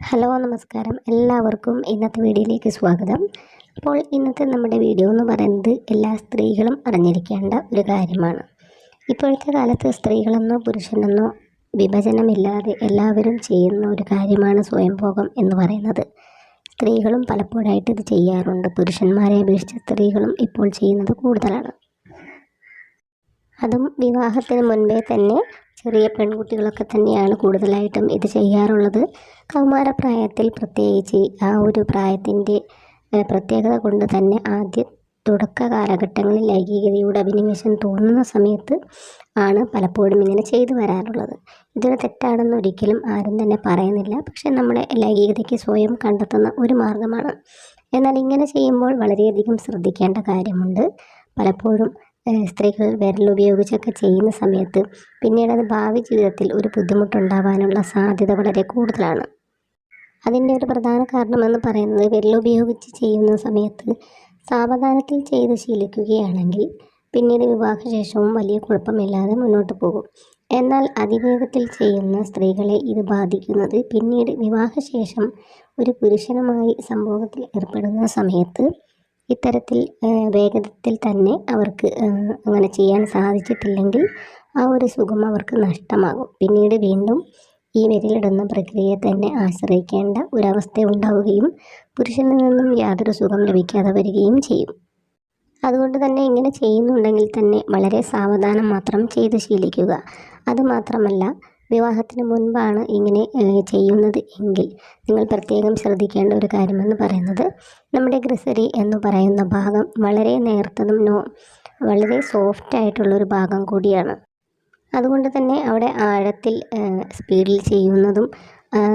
Hello നമസ്കാരം. എല്ലാവർക്കും ഇന്നത്തെ വീഡിയോയിലേക്ക് സ്വാഗതം. അപ്പോൾ ഇന്നത്തെ നമ്മുടെ വീഡിയോ എന്ന് പറയുന്നത് എല്ലാ സ്ത്രീകളും അറിഞ്ഞിരിക്കേണ്ട ഒരു കാര്യമാണ്. ഇപ്പോഴത്തെ കാലത്ത് സ്ത്രീകളെന്നോ പുരുഷനെന്നോ വിഭജനമില്ലാതെ എല്ലാവരും ചെയ്യുന്ന ഒരു കാര്യമാണ് സ്വയംഭോഗം എന്ന് പറയുന്നത്. സ്ത്രീകളും പലപ്പോഴായിട്ട് ഇത് ചെയ്യാറുണ്ട്. പുരുഷന്മാരെ അപേക്ഷിച്ച് സ്ത്രീകളും ഇപ്പോൾ ചെയ്യുന്നത് കൂടുതലാണ്. അതും വിവാഹത്തിന് മുൻപേ തന്നെ ചെറിയ പെൺകുട്ടികളൊക്കെ തന്നെയാണ് കൂടുതലായിട്ടും ഇത് ചെയ്യാറുള്ളത്. കൗമാരപ്രായത്തിൽ പ്രത്യേകിച്ച് ആ ഒരു പ്രായത്തിന്റെ പ്രത്യേകത കൊണ്ട് തന്നെ ആദ്യ തുടക്ക കാലഘട്ടങ്ങളിൽ ലൈംഗികതയുടെ അഭിനിവേശം തോന്നുന്ന സമയത്ത് ആണ് പലപ്പോഴും ഇങ്ങനെ ചെയ്തു വരാറുള്ളത്. ഇതൊരു തെറ്റാണെന്ന് ഒരിക്കലും ആരും തന്നെ പറയുന്നില്ല. പക്ഷേ നമ്മുടെ ലൈംഗികതയ്ക്ക് സ്വയം കണ്ടെത്തുന്ന ഒരു മാർഗമാണ്. എന്നാൽ ഇങ്ങനെ ചെയ്യുമ്പോൾ വളരെയധികം ശ്രദ്ധിക്കേണ്ട കാര്യമുണ്ട്. പലപ്പോഴും സ്ത്രീകൾ വിരലുപയോഗിച്ചൊക്കെ ചെയ്യുന്ന സമയത്ത് പിന്നീട് അത് ഭാവി ജീവിതത്തിൽ ഒരു ബുദ്ധിമുട്ടുണ്ടാവാനുള്ള സാധ്യത വളരെ കൂടുതലാണ്. അതിന്റെ ഒരു പ്രധാന കാരണമെന്ന് പറയുന്നത് വിരലുപയോഗിച്ച് ചെയ്യുന്ന സമയത്ത് സാവധാനത്തിൽ ചെയ്ത് ശീലിക്കുകയാണെങ്കിൽ പിന്നീട് വിവാഹശേഷവും വലിയ കുഴപ്പമില്ലാതെ മുന്നോട്ട് പോകും. എന്നാൽ അതിവേഗത്തിൽ ചെയ്യുന്ന സ്ത്രീകളെ ഇത് ബാധിക്കുന്നത് പിന്നീട് വിവാഹശേഷം ഒരു പുരുഷനുമായി സംഭവത്തിൽ ഏർപ്പെടുന്ന സമയത്ത് ഇത്തരത്തിൽ വേഗത്തിൽ തന്നെ അവർക്ക് അങ്ങനെ ചെയ്യാൻ സാധിച്ചിട്ടില്ലെങ്കിൽ ആ ഒരു സുഖം അവർക്ക് നഷ്ടമാകും. പിന്നീട് വീണ്ടും ഈ വിരലിടുന്ന പ്രക്രിയയെ തന്നെ ആശ്രയിക്കേണ്ട ഒരവസ്ഥ ഉണ്ടാവുകയും പുരുഷനിൽ നിന്നും യാതൊരു സുഖം ലഭിക്കാതെ വരികയും ചെയ്യും. അതുകൊണ്ട് തന്നെ ഇങ്ങനെ ചെയ്യുന്നുണ്ടെങ്കിൽ തന്നെ വളരെ സാവധാനം മാത്രം ചെയ്ത് ശീലിക്കുക. അതുമാത്രമല്ല വിവാഹത്തിന് മുൻപാണ് ഇങ്ങനെ ചെയ്യുന്നത് എങ്കിൽ നിങ്ങൾ പ്രത്യേകം ശ്രദ്ധിക്കേണ്ട ഒരു കാര്യമെന്ന് പറയുന്നത് നമ്മുടെ ഗ്രിസരി എന്ന് പറയുന്ന ഭാഗം വളരെ നേർത്തതും നോ വളരെ സോഫ്റ്റ് ആയിട്ടുള്ള ഒരു ഭാഗം കൂടിയാണ്. അതുകൊണ്ട് തന്നെ അവിടെ ആഴത്തിൽ സ്പീഡിൽ ചെയ്യുന്നതും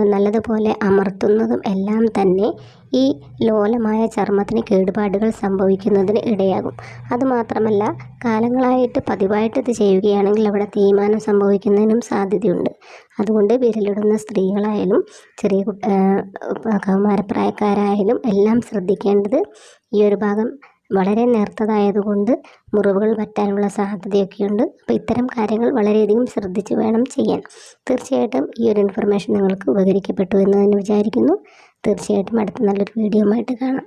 നല്ലതുപോലെ അമർത്തുന്നതും എല്ലാം തന്നെ ഈ ലോലമായ ചർമ്മത്തിന് കേടുപാടുകൾ സംഭവിക്കുന്നതിന് ഇടയാകും. അതുമാത്രമല്ല കാലങ്ങളായിട്ട് പതിവായിട്ട് ഇത് ചെയ്യുകയാണെങ്കിൽ അവിടെ തേയ്മാനം സംഭവിക്കുന്നതിനും സാധ്യതയുണ്ട്. അതുകൊണ്ട് വിരലിടുന്ന സ്ത്രീകളായാലും ചെറിയ കൗമാരപ്രായക്കാരായാലും എല്ലാം ശ്രദ്ധിക്കേണ്ടത് ഈ ഒരു ഭാഗം വളരെ നേർത്തതായതുകൊണ്ട് മുറിവുകൾ പറ്റാനുള്ള സാധ്യതയൊക്കെയുണ്ട്. അപ്പോൾ ഇത്തരം കാര്യങ്ങൾ വളരെയധികം ശ്രദ്ധിച്ച് വേണം ചെയ്യാൻ. തീർച്ചയായിട്ടും ഈ ഒരു ഇൻഫർമേഷൻ നിങ്ങൾക്ക് ഉപകരിക്കപ്പെട്ടു എന്ന് തന്നെ വിചാരിക്കുന്നു. തീർച്ചയായിട്ടും അടുത്ത നല്ലൊരു വീഡിയോ ആയിട്ട് കാണാം.